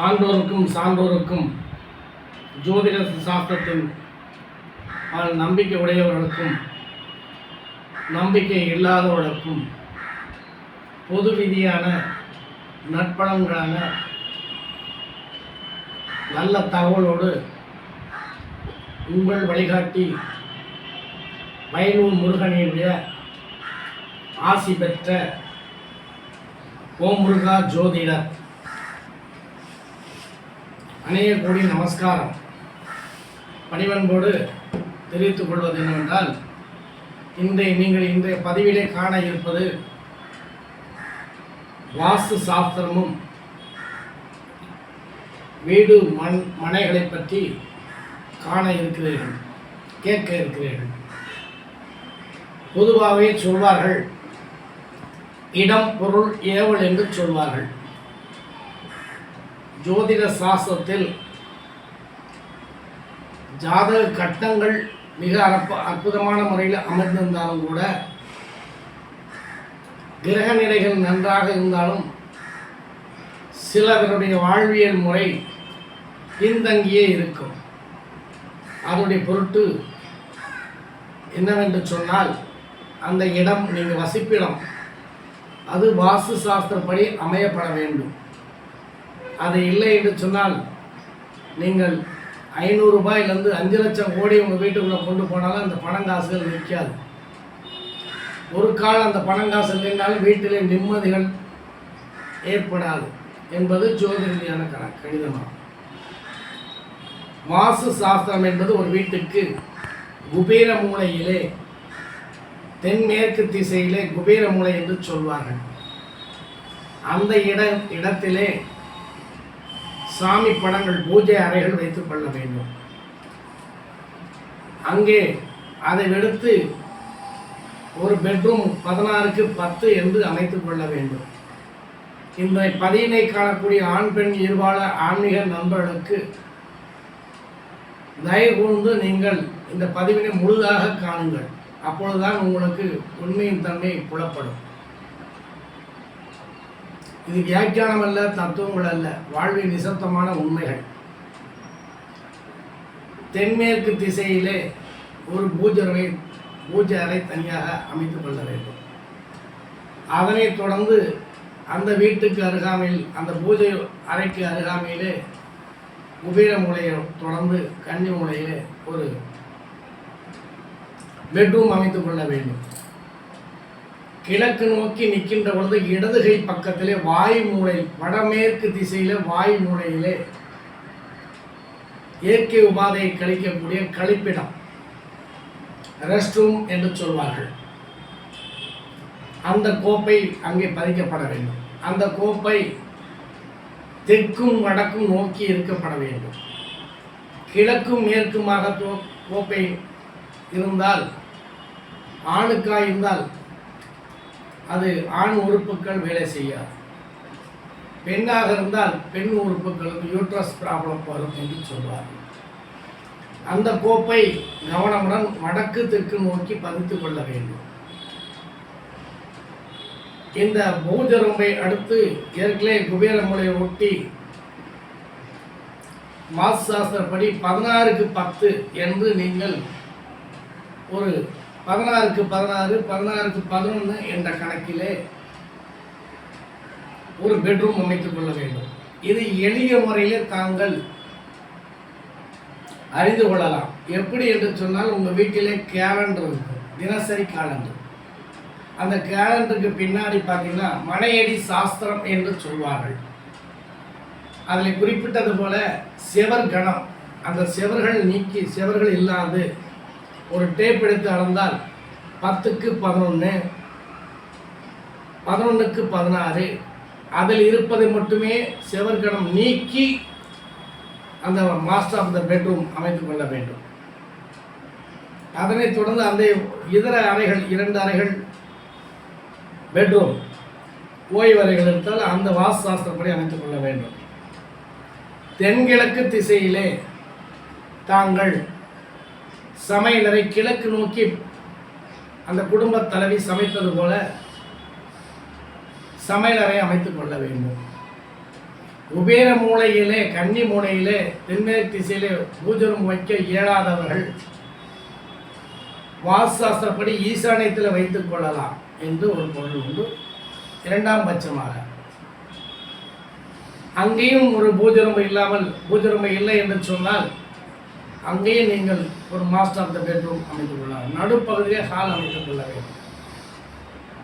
ஆண்டோருக்கும் சான்றோருக்கும் ஜோதிட சாஸ்திரத்தின் நம்பிக்கை உடையவர்களுக்கும் நம்பிக்கை இல்லாதவர்களுக்கும் பொது விதியான நற்பலன்களான நல்ல தகவலோடு உங்கள் வழிகாட்டி வயலூர் முருகனையுடைய ஆசி பெற்ற ஓம் முருகா ஜோதிடர் அணைய கோடி நமஸ்காரம். பணிவன்போடு தெரிவித்துக் கொள்வது என்னவென்றால் இன்றைய நீங்கள் இன்றைய பதிவிலே காண இருப்பது வாஸ்து சாஸ்திரமும் வீடு மண் மனைகளை பற்றி காண இருக்கிறீர்கள் கேட்க இருக்கிறீர்கள். பொதுவாகவே சொல்வார்கள் இடம் பொருள் ஏவல் என்று சொல்வார்கள். ஜோதிட சாஸ்திரத்தில் ஜாதக கட்டங்கள் மிக அற்ப அற்புதமான முறையில் அமர்ந்திருந்தாலும் கூட கிரக நிலைகள் நன்றாக இருந்தாலும் சிலவருடைய வாழ்வியல் முறை பின்தங்கியே இருக்கும். அதனுடைய பொருட்டு என்னவென்று சொன்னால் அந்த இடம் நீங்கள் வசிப்பிடம் அது வாஸ்து சாஸ்திரப்படி அமையப்பட வேண்டும். அது இல்லை என்று சொன்னால் நீங்கள் ஐநூறுரூபாயிலேருந்து அஞ்சு லட்சம் கோடி உங்கள் வீட்டுக்குள்ளே கொண்டு போனாலும் அந்த பணங்காசுகள் நிற்காது. ஒரு காலம் அந்த பணங்காசு இல்லைனாலும் வீட்டிலே நிம்மதிகள் ஏற்படாது என்பது ஜோதிடமான கணக்கு கணிதமாகும் மாசு சாஸ்திரம் என்பது ஒரு வீட்டுக்கு குபேர மூலையிலே தென்மேற்கு திசையிலே குபேர மூலை என்று சொல்வார்கள். அந்த இட இடத்திலே சாமி படங்கள் பூஜை அறைகள் வைத்துக் கொள்ள வேண்டும். அங்கே அதை எடுத்து ஒரு பெட்ரூம் பதினாறுக்கு பத்து என்று அமைத்துக் கொள்ள வேண்டும். இந்த பதியினை காணக்கூடிய ஆண் பெண் இருபால ஆன்மீக நண்பர்களுக்கு தயவு கூர்ந்து நீங்கள் இந்த பதிவினை முழுதாக காணுங்கள். அப்பொழுதுதான் உங்களுக்கு உண்மையின் தன்மை புலப்படும். இது வியாக்கியானம் அல்ல தத்துவங்கள் அல்ல வாழ்வின் நிசப்தமான உண்மைகள். தென்மேற்கு திசையிலே ஒரு பூஜை பூஜை அறை தனியாக அமைத்துக் கொள்ள வேண்டும். அதனைத் தொடர்ந்து அந்த வீட்டுக்கு அருகாமையில் அந்த பூஜை அறைக்கு அருகாமையிலே குபீர மூலையை தொடர்ந்து கன்னி மூலையிலே ஒரு பெட்ரூம் அமைத்துக் கொள்ள வேண்டும். கிழக்கு நோக்கி நிற்கின்ற பொழுது இடதுகை பக்கத்திலே வாயு மூலை வடமேற்கு திசையில வாயு மூலையிலே இயற்கை உபாதையை கழிக்கக்கூடிய கழிப்பிடம் ரெஸ்ட் ரூம் என்று சொல்வார்கள். அந்த கோப்பை அங்கே பதிக்கப்பட வேண்டும். அந்த கோப்பை தெற்கும் வடக்கும் நோக்கி இருக்கப்பட வேண்டும். கிழக்கும் மேற்குமாக கோப்பை இருந்தால் ஆணுக்காய் இருந்தால் அது ஆண் உறுப்புகள் வேலை செய்யாது. பெண்ணாக இருந்தால் பெண் உறுப்புகளுக்கு யூட்ரஸ் ப்ராப்ளம் வரும் என்று சொல்வார் அந்த கோப்பை கவனமுடன் வடக்கு தெற்கு நோக்கி பதித்துக் கொள்ள வேண்டும். இந்த பூஜரம்பை அடுத்து ஏற்கனவே குபேர மூலையை ஒட்டி மாசு சாஸ்திரப்படி பதினாறுக்கு பத்து என்று நீங்கள் ஒரு பதினாறுக்கு பதினாறு பதினாறுக்கு பதினொன்று என்ற கணக்கிலே ஒரு பெட்ரூம் அமைத்துக் கொள்ள வேண்டும். இது எளிய முறையிலே தாங்கள் அறிந்து கொள்ளலாம். எப்படி என்று சொன்னால் உங்கள் வீட்டிலே கேலண்டர் இருக்கும் தினசரி கேலண்டர் அந்த கேலண்டருக்கு பின்னாடி பார்த்தீங்கன்னா மனையடி சாஸ்திரம் என்று சொல்வார்கள். அதில் குறிப்பிட்டது போல செவர் கணம் அந்த செவர்கள் நீக்கி செவர்கள் இல்லாது ஒரு டேப் எடுத்து அளந்தால் பத்துக்கு பதினொன்று பதினொன்றுக்கு பதினாறு அதில் இருப்பதை மட்டுமே செவர்கணம் நீக்கி அந்த மாஸ்டர் ஆஃப் த பெட்ரூம் அமைத்து கொள்ள வேண்டும். அதனைத் தொடர்ந்து அந்த இதர அறைகள் இரண்டு அறைகள் பெட்ரூம் ஓய்வறைகள் இருந்தால் அந்த வாஸ்து சாஸ்திரப்படி அமைத்துக் கொள்ள வேண்டும். தென்கிழக்கு திசையிலே தாங்கள் சமையலறை கிழக்கு நோக்கி அந்த குடும்ப தலைவி சமைப்பது போல சமையலறை அமைத்துக் கொள்ள வேண்டும். குபேர மூலையிலே கன்னி மூலையிலே தென்மேற்கு திசையிலே பூஜரம் வைக்க இயலாதவர்கள் வாஸ்துசாஸ்திரப்படி ஈசானியத்தில் வைத்துக் கொள்ளலாம் என்று ஒரு பொருள் உண்டு. இரண்டாம் பட்சமாக அங்கேயும் ஒரு பூஜரம்பு இல்லாமல் பூஜரம்பு இல்லை என்று சொன்னால் அங்கேயே நீங்கள் ஒரு மாஸ்டர் ஆஃப் த பெட்ரூம் அமைத்துக் கொள்ளலாம். நடுப்பகுதியிலே ஹால் அமைத்துக் கொள்ள வேண்டும்.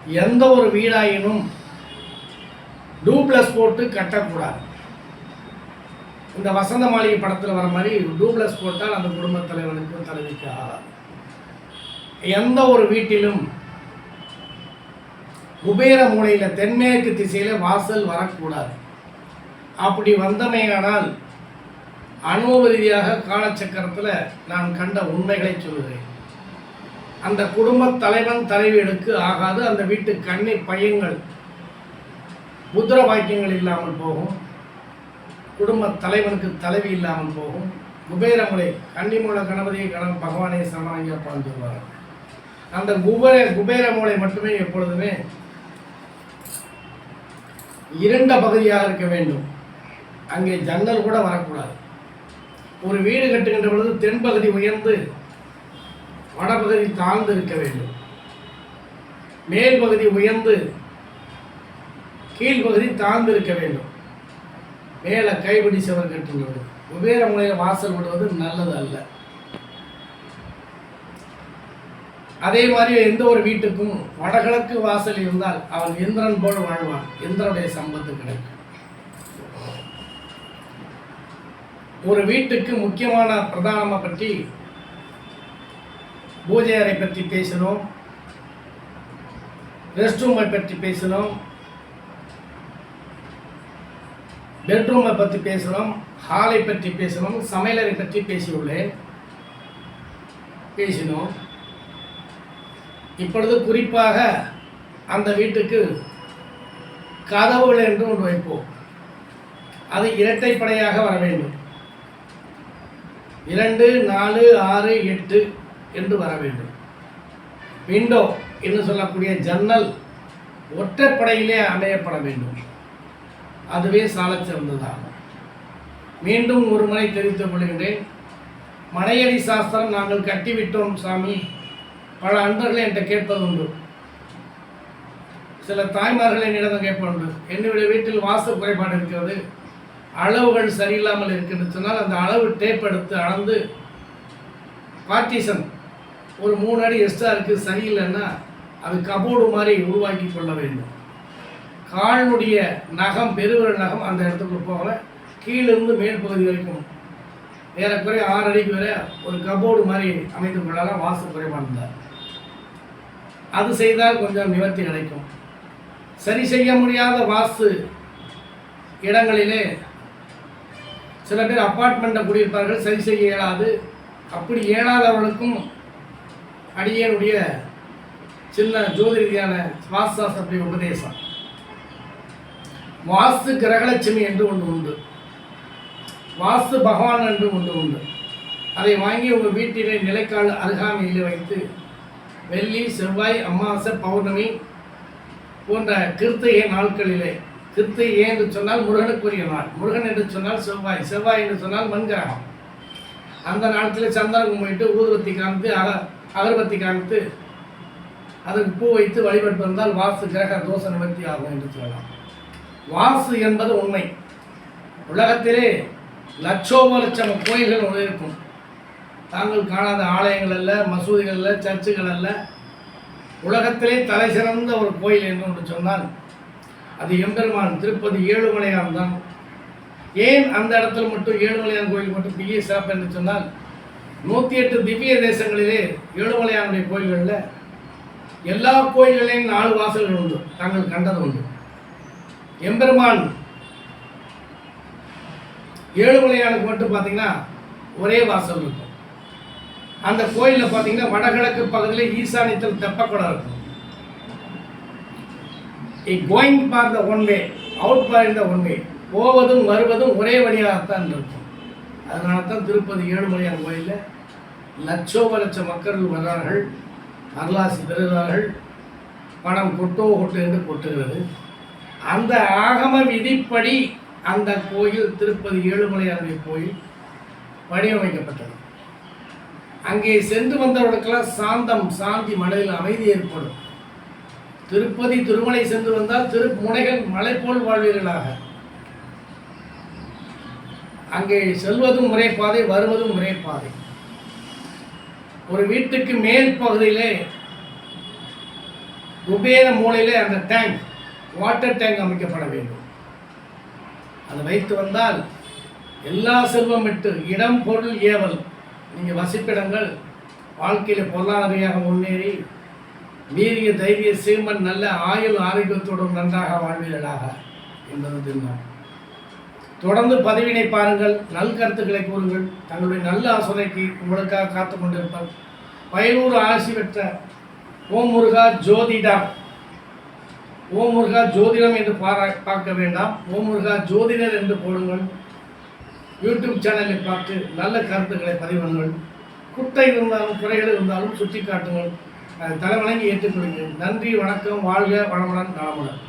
எந்த ஒரு வீடாயினும் டூப்ளஸ் போட்டு கட்டக்கூடாது. இந்த வசந்த மாளிகை படத்தில் வர மாதிரி டூப்ளஸ் போட்டால் அந்த குடும்பத் தலைவனுக்கும் தலைவிக்கு ஆகாது. எந்த ஒரு வீட்டிலும் குபேர மூலையில் தென்மேற்கு திசையில் வாசல் வரக்கூடாது. அப்படி வந்தமையானால் அனுபவ ரீதியாக காலச்சக்கரத்தில் நான் கண்ட உண்மைகளை சொல்கிறேன் அந்த குடும்ப தலைவன் தலைவியலுக்கு ஆகாது அந்த வீட்டு கண்ணி பையங்கள் புத்திர வாக்கியங்கள் இல்லாமல் போகும் குடும்ப தலைவனுக்கு தலைவி இல்லாமல் போகும். குபேரமுலை கன்னிமூல கணபதியை கணவன் பகவானே சமாளிப்பான்னு சொல்வார் அந்த குபேர குபேர மூலை மட்டுமே எப்பொழுதுமே இரண்ட பகுதியாக இருக்க வேண்டும். அங்கே ஜன்னல் கூட வரக்கூடாது. ஒரு வீடு கட்டுகின்ற பொழுது தென்பகுதி உயர்ந்து வடபகுதி தாழ்ந்து இருக்க வேண்டும். மேல் பகுதி உயர்ந்து கீழ்ப்பகுதி தாழ்ந்து இருக்க வேண்டும். மேலே கைபிடி செவர் கட்டுகிறது. குபேர முறையில் வாசல் விடுவது நல்லது அல்ல. அதே மாதிரி எந்த ஒரு வீட்டுக்கும் வடகிழக்கு வாசல் இருந்தால் அவன் இந்திரன் போல் வாழ்வான். இந்திரனுடைய சம்பத்து கிடைக்கும். ஒரு வீட்டுக்கு முக்கியமான பிரதானமாக பற்றி பூஜை அறை பற்றி பேசணும் ரெஸ்ட் ரூமை பற்றி பேசணும் பெட்ரூமை பற்றி பேசணும் ஹாலை பற்றி பேசணும் சமையலறை பற்றி பேசியுள்ளேன் பேசினோம். இப்பொழுது குறிப்பாக அந்த வீட்டுக்கு கதவுகள் என்று ஒன்று வைப்போம். அது இரட்டைப்படையாக வர வேண்டும். இரண்டு நாலு ஆறு எட்டு என்று வர வேண்டும். விண்டோ என்று சொல்லக்கூடிய ஜன்னல் ஒற்றைப்படையிலே அமையப்பட வேண்டும். அதுவே சாலச்சிறந்ததாகும் மீண்டும் ஒரு முறை தெரிவித்துக் கொள்கின்றேன். மனையடி சாஸ்திரம் நாங்கள் கட்டிவிட்டோம் சாமி. பல அன்பர்களை என்கிட்ட கேட்பது உண்டு சில தாய்மார்களை என்னிடம் கேட்பது என்னுடைய வீட்டில் வாசு குறைபாடு இருக்கிறது. அளவுகள் சரியில்லாமல் இருக்குன்னு சொன்னால் அந்த அளவு டேப் எடுத்து அளந்து பார்ட்டிஷன் ஒரு மூணு அடி எக்ஸ்ட்ரா இருக்குது சரியில்லைன்னா அது கபோர்டு மாதிரி உருவாக்கி கொள்ள வேண்டும். காலினுடைய நகம் பெருவிரல் நகம் அந்த இடத்துக்கு போகல. கீழிருந்து மேல் பகுதி வரைக்கும் ஏறக்குறைய ஆறு அடிக்கு வரை ஒரு கபோர்டு மாதிரி அமைத்து கொள்ளலாம். வாசு இருந்தார் அது செய்தால் கொஞ்சம் நிவர்த்தி கிடைக்கும். சரி செய்ய முடியாத வாஸ்து இடங்களிலே சில பேர் அப்பார்ட்மெண்ட்டில் குடியிருப்பார்கள் சரி செய்ய இயலாது. அப்படி இயலாதவர்களுக்கும் அடியனுடைய சின்ன ஜோதி ரீதியான உபதேசம். வாஸ்து கிரகலட்சுமி என்று ஒன்று உண்டு. வாஸ்து பகவான் என்று ஒன்று உண்டு. அதை வாங்கி உங்கள் வீட்டிலே நிலைக்கால் அருகாமையில் வைத்து வெள்ளி செவ்வாய் அமாவாசை பௌர்ணமி போன்ற கிருத்திகை நாட்களிலே கிருத்திகை என்று சொன்னால் முருகனுக்குரிய நாள். முருகன் என்று சொன்னால் செவ்வாய். செவ்வாய் என்று சொன்னால் மண்கிரகம். அந்த நாளத்தில் சந்தனம் கும்பிட்டு ஊதுபத்தி காமித்து அக அகர்பத்தி காமித்து அதற்கு பூ வைத்து வழிபட்டு வந்தால் வாசு கிரக தோஷ நிவர்த்தி ஆகும் என்று சொல்லலாம். வாசு என்பது உண்மை. உலகத்திலே லட்சோப லட்சம் கோயில்கள் இருக்கும் தாங்கள் காணாத ஆலயங்கள் அல்ல மசூதிகள் அல்ல சர்ச்சுகள் அல்ல. உலகத்திலே தலை சிறந்த ஒரு கோயில் என்று ஒன்று சொன்னால் அது எம்பெருமான் திருப்பதி ஏழுமலையான் தான். ஏன் அந்த இடத்துல மட்டும் ஏழுமலையான் கோயில் மட்டும் பெரிய சிறப்பு என்று சொன்னால் நூற்றி எட்டு திவ்ய தேசங்களிலே ஏழுமலையானுடைய கோயில்களில் எல்லா கோயில்களையும் நாலு வாசல்கள் உண்டு. தாங்கள் கண்டது உண்டு. எம்பெருமான் ஏழுமலையானுக்கு மட்டும் பார்த்தீங்கன்னா ஒரே வாசல் இருக்கும். அந்த கோயிலில் பார்த்தீங்கன்னா வடகிழக்கு பகுதியில் ஈசானியத்தில் தெப்பக்குடம் இருக்கும். Going for the one way out for the one way போவதும் வருவதும் ஒரே வழியாகத்தான் இருக்கும். அதனால தான் திருப்பதி ஏழுமலையார் கோயிலில் லட்சோப லட்ச மக்கள் வர்றார்கள். வரலாசி பெறுகிறார்கள். பணம் கொட்டோ கொட்டு என்று கொட்டுகிறது. அந்த ஆகம விதிப்படி அந்த கோயில் திருப்பதி ஏழுமலையானுடைய கோயில் வடிவமைக்கப்பட்டது. அங்கே சென்று வந்தவர்களுக்கெல்லாம் சாந்தம் சாந்தி மனதில் அமைதி ஏற்படும். திருப்பதி திருமலை சென்று வந்தால் திருமுனைகள் மலை போல் வாழ்வீர்களாக. அங்கே செல்வதும் முறைப்பாதை வருவதும் முறைப்பாதை. ஒரு வீட்டுக்கு மேல் பகுதியிலே குபேர மூலையிலே அந்த டேங்க் வாட்டர் டேங்க் அமைக்கப்பட வேண்டும். அதை வைத்து வந்தால் எல்லா செல்வம் விட்டு இடம் பொருள் ஏவல் நீங்கள் வசிப்பிடங்கள் வாழ்க்கையில் பொருளாதாரியாக முன்னேறி வீரிய தைரிய சீமன் நல்ல ஆயுள் ஆரோக்கியத்துடன் நன்றாக வாழ்வீர்களாக என்பது தினம் தொடர்ந்து பதிவினை பாருங்கள் நல் கருத்துக்களை கூறுங்கள் தங்களுடைய நல்ல ஆசோதைக்கு உங்களுக்காக காத்து கொண்டிருப்பார். பயனூர் ஆசி பெற்ற ஓம் முருகா ஜோதிடம். ஓம் முருகா ஜோதிடம் என்று பாரா பார்க்க வேண்டாம். ஓம் முருகா ஜோதிடர் என்று போடுங்கள். யூடியூப் சேனலை பார்த்து நல்ல கருத்துக்களை பதிவுங்கள். குட்டை இருந்தாலும் குறைகள் இருந்தாலும் சுட்டி காட்டுங்கள் தலைவணங்கி ஏற்றுக்கொள்கிறேன். நன்றி வணக்கம் வாழ்க வளமுடன் நலமுடன்.